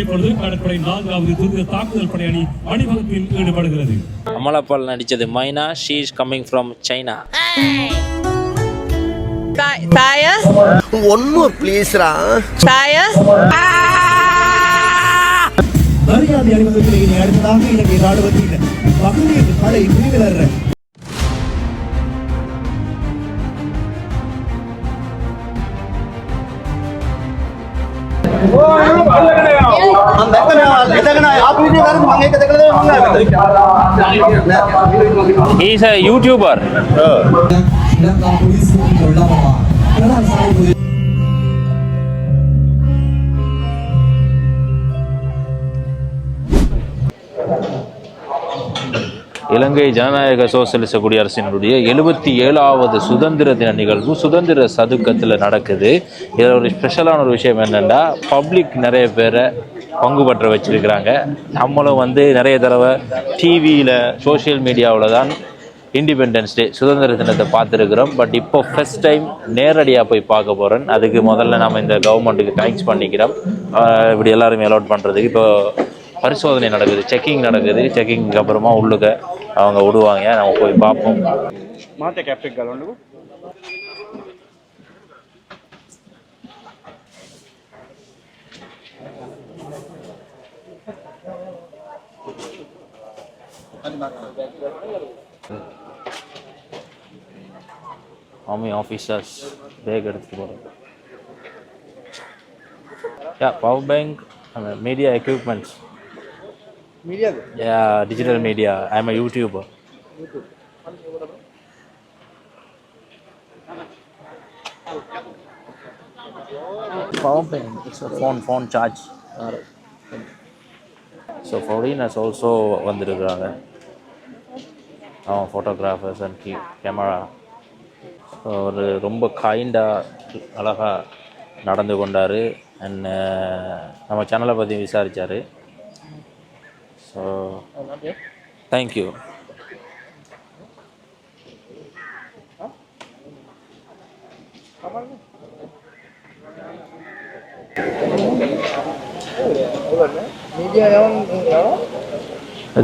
இப்பொழுது கடற்படை நான்காவது துரித தாக்குதல் படை அணி அணிவகுப்பில் ஈடுபடுகிறது. அமலாபால் நடித்தது Mynaa. She is coming from China one more ப்ளீஸ்ரா saya, மரியாதை அணிவகுப்பிலே அடுத்ததாக இலங்கை ராணுவத்தின் மகளிர் படை பிரிவினர் he is a YouTuber Sri Lanka Ilangai ஜனநாயக சோசியலிச குடியரசினுடைய எழுபத்தி ஏழாவது சுதந்திர தின நிகழ்வு சுதந்திர சதுக்கத்தில் நடக்குது. இதில் ஒரு ஸ்பெஷலான ஒரு விஷயம் என்னென்னா பப்ளிக் நிறைய பேரை பங்கு பற்ற வச்சுருக்கிறாங்க. நம்மளும் வந்து நிறைய தடவை டிவியில் சோஷியல் மீடியாவில் தான் இண்டிபெண்டன்ஸ் டே சுதந்திர தினத்தை பார்த்துருக்குறோம். பட் இப்போ ஃபஸ்ட் டைம் நேரடியாக போய் பார்க்க போகிறேன் அதுக்கு முதல்ல நம்ம இந்த கவர்மெண்ட்டுக்கு தேங்க்ஸ் பண்ணிக்கிறோம். இப்படி எல்லாருமே அலோட் பண்ணுறதுக்கு இப்போ பரிசோதனை நடக்குது செக்கிங் நடக்குது. செக்கிங்க்கு அப்புறமா உள்ளுக்க அவங்க விடுவாங்க. நம்ம போய் பார்ப்போம். ஆர்மி ஆஃபீஸர்ஸ் பேக் எடுத்துட்டு போகிறோம் yeah power bank media equipments media yeah digital media I am a YouTuber power bank it's phone phone charge So foreigners also வந்திருக்கிறாங்க. அவன் ஃபோட்டோகிராஃபர்ஸ் அண்ட் கி கேமரா ஒரு ரொம்ப கைண்டாக அழகாக நடந்து கொண்டார். அண்ட் uh, நம்ம சேனலை பற்றி விசாரித்தார் so thank you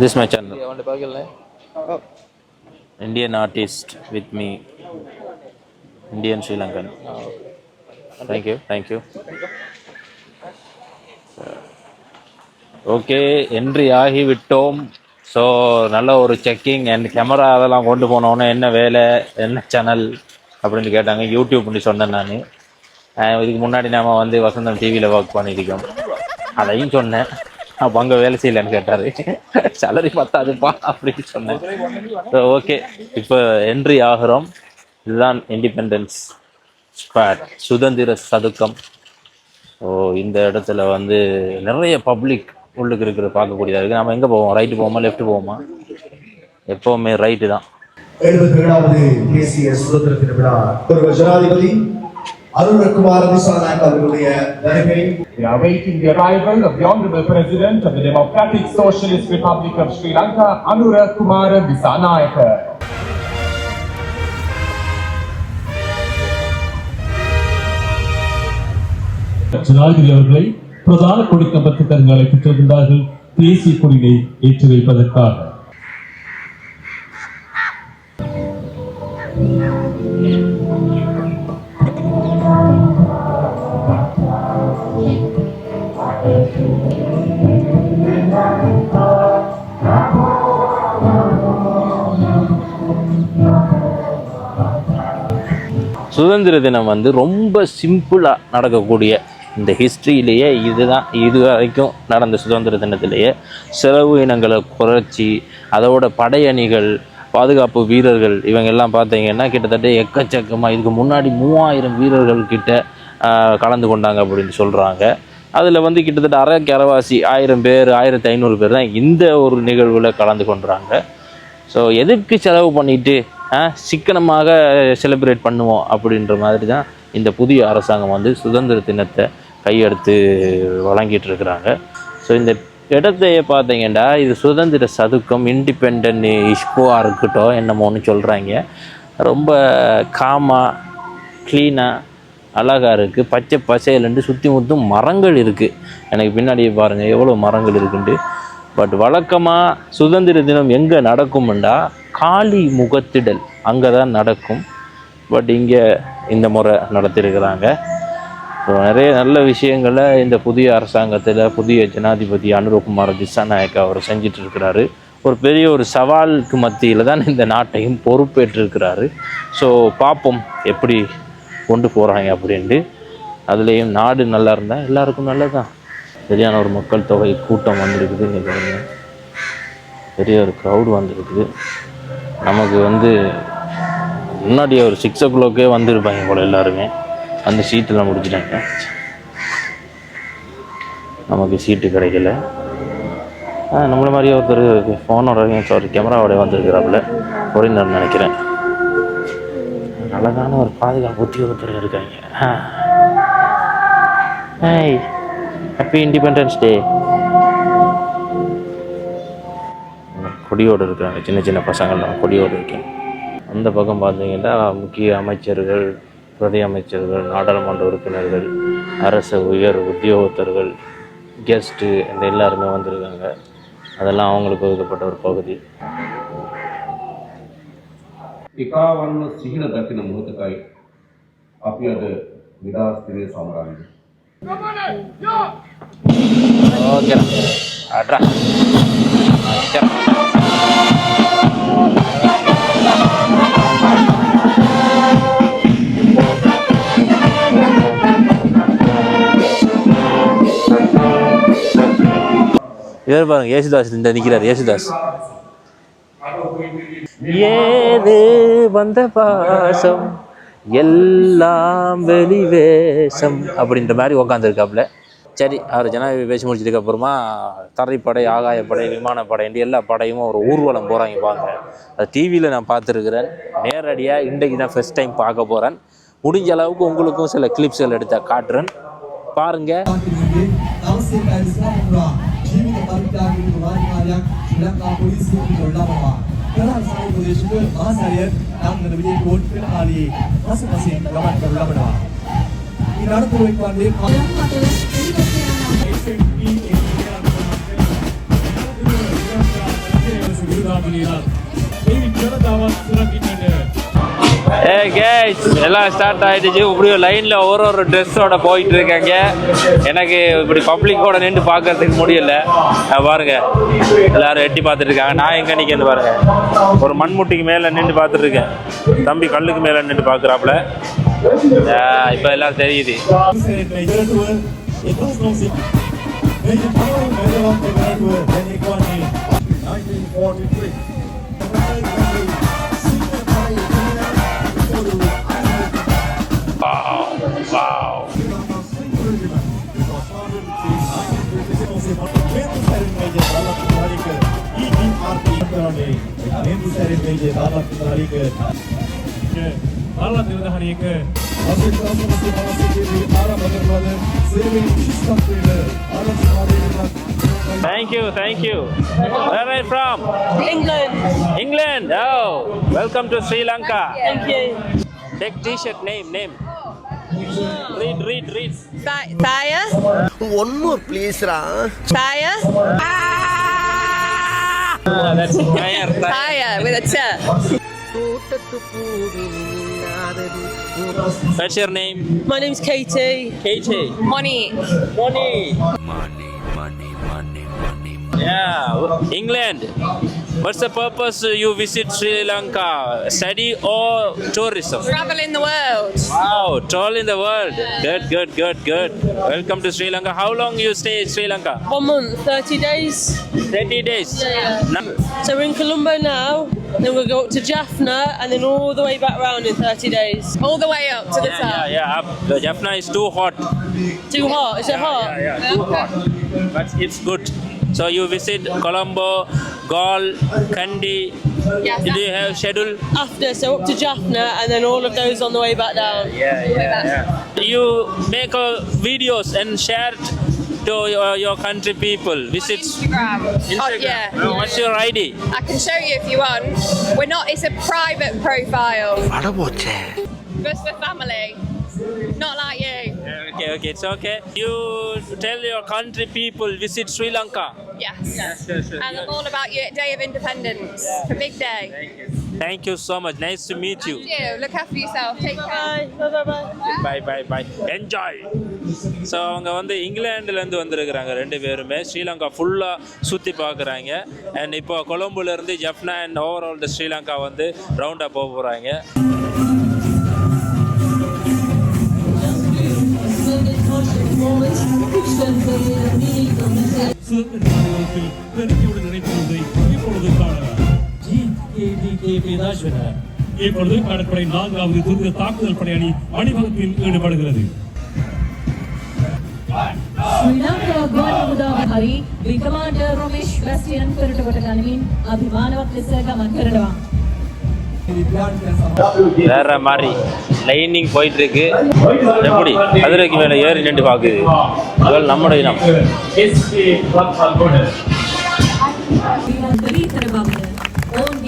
this my channel Indian artist with me. Indian Sri Lankan. Thank you, thank you. Okay entry ஆகி விட்டோம். ஸோ நல்ல ஒரு செக்கிங் அண்ட் கேமரா அதெல்லாம் கொண்டு போனோன்னே என்ன வேலை என்ன சேனல் அப்படின்னு கேட்டாங்க. யூடியூப்னு சொன்னேன் நான். இதுக்கு முன்னாடி நாம வந்து வசந்தம் டிவியில் ஒர்க் பண்ணியிருக்கோம். அதையும் சொன்னேன். அப்போ அங்கே வேலை செய்யலன்னு கேட்டார். சேலரி பத்தாதுப்பா அப்படின்னு சொன்னேன். ஓகே இப்போ என்ட்ரி ஆகிறோம். இதுதான் இண்டிபெண்டன்ஸ் ஸ்குவாட் சுதந்திர சதுக்கம். ஓ இந்த இடத்துல வந்து நிறைய பப்ளிக் உள்ளுக்கு இருக்கிற பார்க்கக்கூடியதாக இருக்குது நம்ம எங்கே போவோம்? ரைட்டு போவோமா? லெஃப்ட் போவோமா? எப்போவுமே ரைட்டு தான். எழுபத்தி ரெண்டாவது தேசிய சுதந்திர திருவிழா ஒரு ஜனாதிபதி அருண்குமார் திசாநாயக் அவர்களுடைய வருகை We are awaiting the arrival of the Honorable President of the Democratic Socialist Republic of Sri Lanka, Anura Kumara Disanayaka. ஜனாதிபதி அவர்களை பிரதான கொடிக்கம்பத்து தங்கள் அழைப்பிட்டிருந்தார்கள் தேசிய கொடியை ஏற்றி வைப்பதற்காக சுதந்திர தினம் வந்து ரொம்ப சிம்பிளாக நடக்கக்கூடிய இந்த ஹிஸ்ட்ரியிலேயே இதுதான் இது வரைக்கும் நடந்த சுதந்திர தினத்திலேயே செலவு இனங்களை குறைச்சி அதோட படையணிகள் பாதுகாப்பு வீரர்கள் இவங்க எல்லாம் பார்த்தீங்கன்னா கிட்டத்தட்ட எக்கச்சக்கமாக இதுக்கு முன்னாடி மூவாயிரம் வீரர்கள் கிட்ட கலந்து கொண்டாங்க அப்படின்னு சொல்கிறாங்க அதில் வந்து கிட்டத்தட்ட அரை கரவாசி ஆயிரம் பேர் ஆயிரத்தி ஐநூறு பேர் தான் இந்த ஒரு நிகழ்வில் கலந்து கொண்டாங்க. ஸோ எதுக்கு செலவு பண்ணிட்டு சிக்கனமாக செலிப்ரேட் பண்ணுவோம் அப்படின்ற மாதிரி தான் இந்த புதிய அரசாங்கம் வந்து சுதந்திர தினத்தை கையெடுத்து வழங்கிட்டு இருக்கிறாங்க ஸோ இந்த இடத்தையே பார்த்தீங்கன்னா இது சுதந்திர சதுக்கம் இண்டிபெண்ட் இஷ்கோவாக இருக்கட்டும் என்னமோ ஒன்று சொல்கிறாங்க ரொம்ப காமாக க்ளீனாக அழகாக இருக்குது பச்சை பசையிலண்டு சுற்றி முற்றும் மரங்கள் இருக்குது எனக்கு பின்னாடியே பாருங்கள் எவ்வளோ மரங்கள் இருக்குன்ட்டு. பட் வழக்கமாக சுதந்திர தினம் எங்கே நடக்கும்ண்டா காளி முகத்திடல் அங்கே தான் நடக்கும். பட் இங்கே இந்த முறை நடத்தியிருக்கிறாங்க ஸோ நிறைய நல்ல விஷயங்களை இந்த புதிய அரசாங்கத்தில் புதிய ஜனாதிபதி அனுரகுமார் திசாநாயக் அவர் செஞ்சிட்ருக்கிறாரு ஒரு பெரிய ஒரு சவாலுக்கு மத்தியில் தான் இந்த நாட்டையும் பொறுப்பேற்றிருக்கிறாரு. ஸோ பார்ப்போம் எப்படி கொண்டு போகிறாங்க அப்படின்ட்டு. அதுலேயும் நாடு நல்லா இருந்தால் எல்லாருக்கும் நல்லதான் சரியான ஒரு மக்கள் தொகை கூட்டம் வந்திருக்குது இங்கே பாருங்க. பெரிய ஒரு க்ரௌடு வந்திருக்குது. நமக்கு வந்து முன்னாடி ஒரு சிக்ஸ் ஓ கிளாக்கே வந்திருப்பாங்க போல் எல்லாருமே. அந்த சீட்டெல்லாம் முடிச்சிட்டாங்க. நமக்கு சீட்டு கிடைக்கல. ஆ நம்மள மாதிரி ஒருத்தர் ஃபோனோட சாரி கேமராவோட வந்திருக்கிறாப்புல. ஒரிந்தர் நினைக்கிறேன். அழகான ஒரு பாதுகாப்பு உத்தியோகத்தர் இருக்காங்க. ஹாய் ஹாப்பி இண்டிபெண்டன்ஸ் டே கொடியோடு இருக்கிறாங்க. சின்ன சின்ன பசங்கள் நான் கொடியோடு இருக்கேன். அந்த பக்கம் பார்த்தீங்கன்னா முக்கிய அமைச்சர்கள் பிரதி அமைச்சர்கள் நாடாளுமன்ற உறுப்பினர்கள் அரசு உயர் உத்தியோகத்தர்கள் கெஸ்ட்டு இந்த எல்லாருமே வந்திருக்காங்க. அதெல்லாம் அவங்களுக்கு ஒதுக்கப்பட்ட ஒரு பகுதி. ಟಿಕಾವನ್ನು ಸಿಹಿನ ದಕ್ಕಿನ ಮೂಲತಕ್ಕಾಗಿ ಅಪಿಯಾದ ವಿದಾಸ್ತಿನೇ ಸಾಮ್ರಾಜ್ಯ ஓகேடா அட்ரா இவர் பாருங்க யேசுதாஸ் இந்த நிற்கிறார் யேசுதாஸ் ஏது வந்த பாசம்? எல்லாம் வெளிவேஷம் அப்படின்ற மாதிரி உக்காந்துருக்காப்புல. சரி அவர் ஜனாதிபதி பேசி முடிச்சதுக்கு அப்புறமா தரைப்படை ஆகாயப்படை விமானப்படை எல்லா படையும் ஒரு ஊர்வலம் போகிறாங்க பாருங்க. அது டிவியில் நான் பார்த்துருக்குறேன். நேரடியாக இன்றைக்கு தான் ஃபஸ்ட் டைம் பார்க்க போகிறேன் முடிஞ்ச அளவுக்கு உங்களுக்கும் சில கிளிப்ஸ்கள் எடுத்த காட்டுறேன். பாருங்கள் ප්‍රධාන උපදේශක ආචාර්ය රංගන විජේකෝන් පෙරහාරියේ පසුපසින් ගමන් කර ලබනවා. මේ නඩත්තුවෙන් වන්නේ ජනතාවත් සුරකින්නට ஏ கேஸ் எல்லாம் ஸ்டார்ட் ஆகிடுச்சு இப்படியும் லைனில் ஒரு ஒரு ட்ரெஸ்ஸோட போயிட்டு இருக்காங்க. எனக்கு இப்படி பப்ளிக்கோட நின்று பார்க்கறதுக்கு முடியல. பாருங்க. எல்லாரும் எட்டி பார்த்துட்டு இருக்காங்க. நான் எங்கே நிற்கன்னு பாருங்க. ஒரு மண்முட்டிக்கு மேலே நின்று பார்த்துட்டு இருக்கேன். தம்பி கல்லுக்கு மேலே நின்று பார்க்குறாப்புல. இப்போ எல்லாம் தெரியுது. Wow. Thank you, thank you. Where are you from? England. England, oh, welcome to Sri Lanka. Thank you. Take t shirt name, name. Read, read, read. Sa- One more, please, Ra. Saya? Ah, that's fire. Saya, with a. What's your name? My name's Katie. Katie. Moni. Moni. Money, money, money, money. Yeah, England. What's the purpose you visit Sri Lanka? Study or tourism? Travel in the world. Wow, travel in the world. Good, good, good, good. Welcome to Sri Lanka. How long you stay in Sri Lanka? One month, 30 days. 30 days. Yeah. No- So we're in Colombo now. Then we'll go up to Jaffna and then all the way back round in 30 days. All the way up to the Yeah, yeah, yeah. Up. The Jaffna is too hot. Too hot? Is it hot? Yeah, yeah, too hot. But it's good. So you visit Colombo, Gaul, Kandy. Yes, Do you have schedule? After, so up to Jaffna and then all of those on the way back down. Yeah, yeah, yeah. You make uh, videos and share it to your, your country people. Visit On Instagram. Instagram. Oh, yeah. Oh, what's your ID? I can show you if you want. We're not. It's a private profile. Just for family. Not like you. Okay, okay, it's okay. You tell your country people visit Sri Lanka. Yes. And I'm all about you at Day of Independence. It's a big day. Thank you so much. Nice to meet you. Thank you. Look after yourself. Take care. Bye bye bye enjoy so அவங்க வந்து இங்கிலாந்துலேருந்து வந்திருக்கிறாங்க ரெண்டு பேருமே ஸ்ரீலங்கா ஃபுல்லாக சுற்றி பார்க்குறாங்க and இப்போ கொலம்புலேருந்து ஜப்னா அண்ட் ஓவரால் ஸ்ரீலங்கா வந்து ரவுண்டாக போக போகிறாங்க சுதந்திர தினத்தில் பெருமையுடன் நினைப்பதை இப்பொழுது காணலாம் இப்பொழுது கடற்படை நான்காவது துரித தாக்குதல் படையணி அணிவகுப்பில் ஈடுபடுகிறது ශ්‍රී ලංකා ගුවන් හමුදාව හරි වික්‍රමාණ්ඩ රොමේෂ් බැස්ටියන් කරට කොට ගනිමින් අභිමානවත් ලෙස ගමන් කරනවා. வேற மாதிரி லைனிங் போயிட்டு இருக்கு எப்படி? அதிரைக்கு மேல ஏறி நின்று பாக்குது அதுவள் நம்முடைய இனம் ஓம்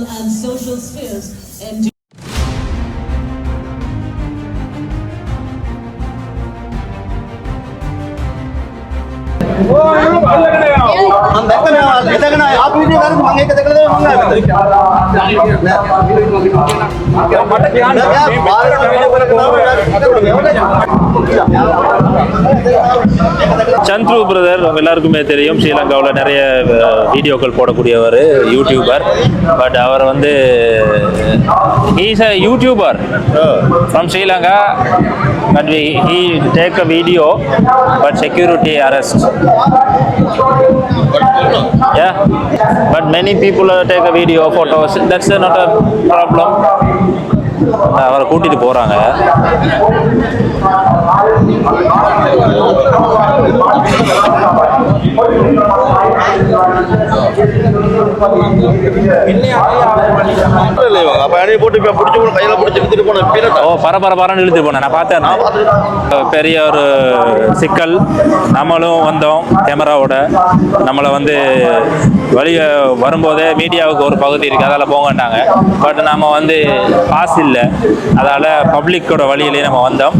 political and social spheres and do- ah Chandru brother எல்லாருக்குமே தெரியும். ஸ்ரீலங்காவில் நிறைய வீடியோக்கள் போடக்கூடியவர் யூடியூபர் பட் அவர் வந்து he's a YouTuber from Sri Lanka but he take a video but security arrest yeah. But many people take take a video photos. That's uh, not a problem. அவரை கூட்டிட்டு போறாங்க. அப்ப அடி போட்டு இப்ப பிடிச்சு போன கையில பிடிச்சு எடுத்துட்டு போன பீரட் ஓ பரன்னு இழுத்து போனேன் நான் பார்த்தேன். பெரிய ஒரு சிக்கல். நம்மளும் வந்தோம் கேமராவோட. நம்மளை வந்து வெளியே வரும்போதே மீடியாவுக்கு ஒரு பகுதி இருக்குது அதால் போங்கட்டாங்க பட் நம்ம வந்து பாஸ் இல்லை. அதால் பப்ளிக்கோட வழியிலேயே நம்ம வந்தோம்.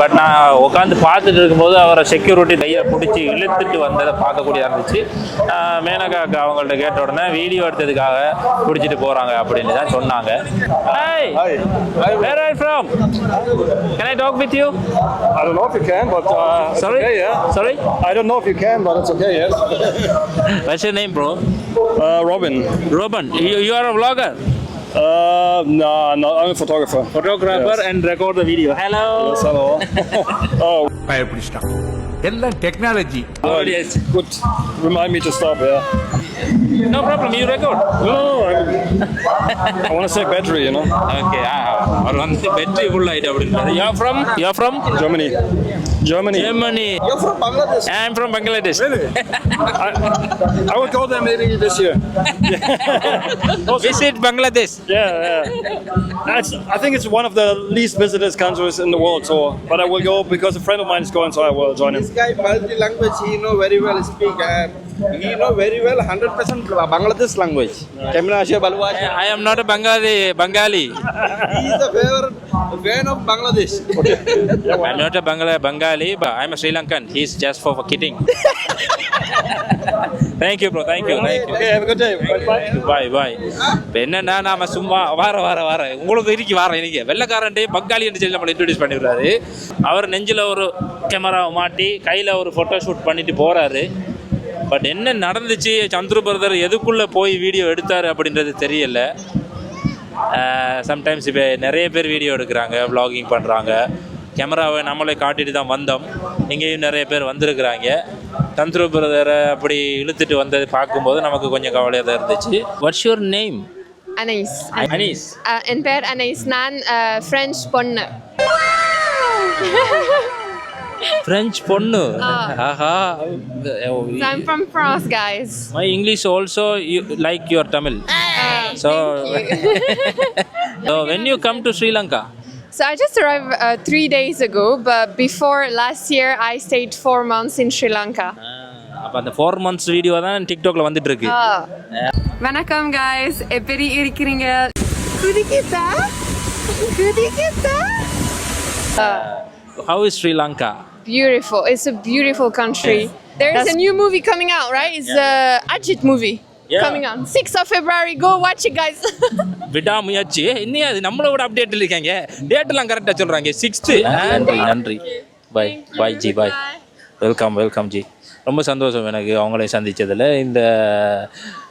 பட் நான் உட்காந்து பார்த்துட்டு இருக்கும்போது அவரை செக்யூரிட்டி கையை பிடிச்சி இழுத்துட்டு வந்ததை பார்க்கக்கூடியதாக இருந்துச்சு. மேனகா அவங்கள்ட்ட கேட்ட உடனே வீடியோ எடுத்ததுக்காக பிடிச்சிட்டு போகிறாங்க அப்படின்னு தான் சொன்னாங்க? Can I talk with you? I don't know if you can, but uh, Sorry? okay, yeah. Sorry? I don't know if you can, but it's okay, yes. What's your name, bro? Uh, Robin. Robin. You, you are a vlogger, Uh, nah, no, I'm a photographer. photographer, and record the video. Hello. Yes, hello. oh, பயப்பிடிச்சிட்டான் எல்லாம் technology Oh, yes. good. Remind me to stop, yeah. No problem. You record. No, I, I want to say battery, you know. Okay. Ah, or one battery full light. You are from? You are from? Germany. Germany. Germany. You're from Bangladesh. I'm from Bangladesh. Really? I, I will go there maybe this year. Visit Bangladesh. Yeah, yeah. That's, I think it's one of the least visited countries in the world, so but I will go because a friend of mine is going, so I will join him. This guy multi-language, he know very well speak and he know very well hundred 100% Bangladesh language. Asha Balwaja. I am not a Bengali. Bengali. He is the favorite fan of Bangladesh. I'm not a Bangla Bengali, but I'm a Sri Lankan. He's just for kidding. thank you, bro. Thank you. Thank you. Okay, have a good day. Bye. Bye. Bye bye இப்போ என்னன்னா நாம சும்மா வார வார வார உங்களுக்கு இருக்கு வாரம் இன்னைக்கு வெள்ளக்காரன்டே பங்காளி என்று சொல்லி நம்மளை இன்ட்ரடியூஸ் பண்ணிவிடுறாரு அவர் நெஞ்சில் ஒரு கேமராவை மாட்டி கையில் ஒரு ஃபோட்டோ ஷூட் பண்ணிட்டு போகிறாரு பட் என்ன நடந்துச்சு சந்துரு பிரதர் எதுக்குள்ளே போய் வீடியோ எடுத்தார் அப்படின்றது தெரியல. சம்டைம்ஸ் இப்போ நிறைய பேர் வீடியோ எடுக்கிறாங்க vlogging பண்ணுறாங்க கேமராவை நம்மளே காட்டிட்டு தான் வந்தோம். இங்கேயும் நிறைய பேர் வந்திருக்கிறாங்க. தந்துரு பிரதரை அப்படி இழுத்துட்டு வந்தது பார்க்கும்போது நமக்கு கொஞ்சம் கவலையாக தான் இருந்துச்சு. What's your name. Anees. Uh, என் பேர் Anais. நான் French பொண்ணு. பிரெஞ்சு பொண்ணு ஆஹா So I'm from France, guys. My English also like your Tamil so so when you come to Sri Lanka So I just arrived uh, three days ago, but before last year I stayed four months in Sri Lanka. அப்போ அந்த four months video தான் டிக்டாக்ல வந்துட்டு இருக்கு வணக்கம் guys. எப்படி இருக்கிறீங்க? குதிக்கிட்டா? குதிக்கிட்டா? How is Sri Lanka Beautiful. It's a beautiful country. There is a new movie coming out, right? It's the Ajit movie Yeah. coming out. 6th of February. Go watch it, guys. விடாமுயற்சி. இன்னும் அது நம்மளோட update இருக்காங்க. Date எல்லாம் கரெக்டாக சொல்றாங்க. Sixth நன்றி. நன்றி. Bye bye ji bye welcome welcome ji ரொம்ப சந்தோஷம் எனக்கு அவங்களையும் சந்திச்சதுல. இந்த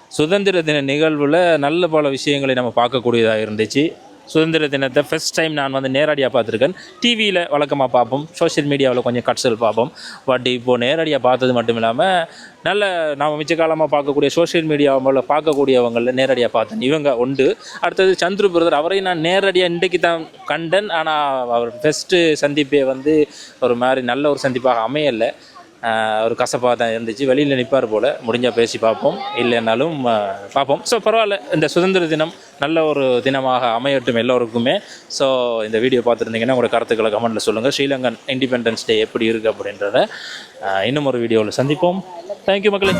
சுதந்திர தின நிகழ்வில் நல்ல பல விஷயங்களை நம்ம பார்க்கக்கூடியதாக இருந்துச்சு. சுதந்திர தினத்தை ஃபஸ்ட் டைம் நான் வந்து நேரடியாக பார்த்துருக்கேன். டிவியில் வழக்கமாக பார்ப்போம். சோஷியல் மீடியாவில் கொஞ்சம் கட்சல் பார்ப்போம். பட் இப்போது நேரடியாக பார்த்தது மட்டும் இல்லாமல் நல்ல நாம் மிச்ச காலமாக பார்க்கக்கூடிய சோஷியல் மீடியாவில் பார்க்கக்கூடியவங்களில் நேரடியாக பார்த்தேன். இவங்க உண்டு. அடுத்தது சந்துரு பிரதர். அவரையும் நான் நேரடியாக இன்றைக்கு தான் கண்டேன். ஆனால் அவர் ஃபஸ்ட்டு சந்திப்பே வந்து ஒரு மாதிரி நல்ல ஒரு சந்திப்பாக அமையலை. ஒரு கசப்பாக தான் இருந்துச்சு. வெளியில் நிற்பார் போல். முடிஞ்சால் பேசி பார்ப்போம். இல்லைன்னாலும் பார்ப்போம். ஸோ பரவாயில்ல. இந்த சுதந்திர தினம் நல்ல ஒரு தினமாக அமையட்டும் எல்லோருக்குமே. ஸோ இந்த வீடியோ பார்த்துருந்தீங்கன்னா உங்களோட கருத்துக்களை கமெண்ட்டில் சொல்லுங்கள் ஸ்ரீலங்கன் இண்டிபெண்டன்ஸ் டே எப்படி இருக்குது அப்படின்றத இன்னும் ஒரு வீடியோவில் சந்திப்போம். தேங்க்யூ மக்களே.